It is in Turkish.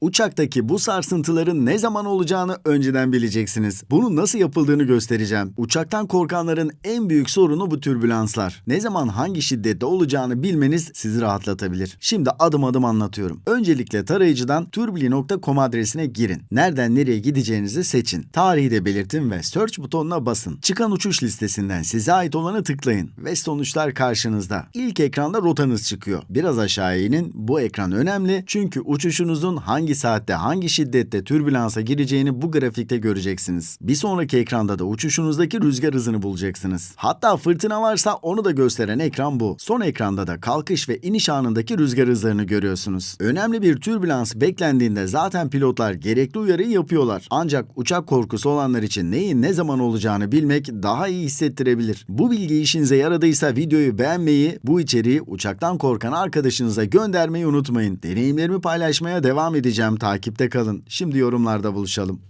Uçaktaki bu sarsıntıların ne zaman olacağını önceden bileceksiniz. Bunun nasıl yapıldığını göstereceğim. Uçaktan korkanların en büyük sorunu bu türbülanslar. Ne zaman hangi şiddette olacağını bilmeniz sizi rahatlatabilir. Şimdi adım adım anlatıyorum. Öncelikle tarayıcıdan turbili.com adresine girin. Nereden nereye gideceğinizi seçin. Tarihi de belirtin ve search butonuna basın. Çıkan uçuş listesinden size ait olanı tıklayın ve sonuçlar karşınızda. İlk ekranda rotanız çıkıyor. Biraz aşağıya inin. Bu ekran önemli çünkü uçuşunuzun hangi saatte hangi şiddette türbülansa gireceğini bu grafikte göreceksiniz. Bir sonraki ekranda da uçuşunuzdaki rüzgar hızını bulacaksınız. Hatta fırtına varsa onu da gösteren ekran bu. Son ekranda da kalkış ve iniş anındaki rüzgar hızlarını görüyorsunuz. Önemli bir türbülans beklendiğinde zaten pilotlar gerekli uyarıyı yapıyorlar. Ancak uçak korkusu olanlar için neyin ne zaman olacağını bilmek daha iyi hissettirebilir. Bu bilgi işinize yaradıysa videoyu beğenmeyi, bu içeriği uçaktan korkan arkadaşınıza göndermeyi unutmayın. Deneyimlerimi paylaşmaya devam edeceğim. Takipte kalın. Şimdi yorumlarda buluşalım.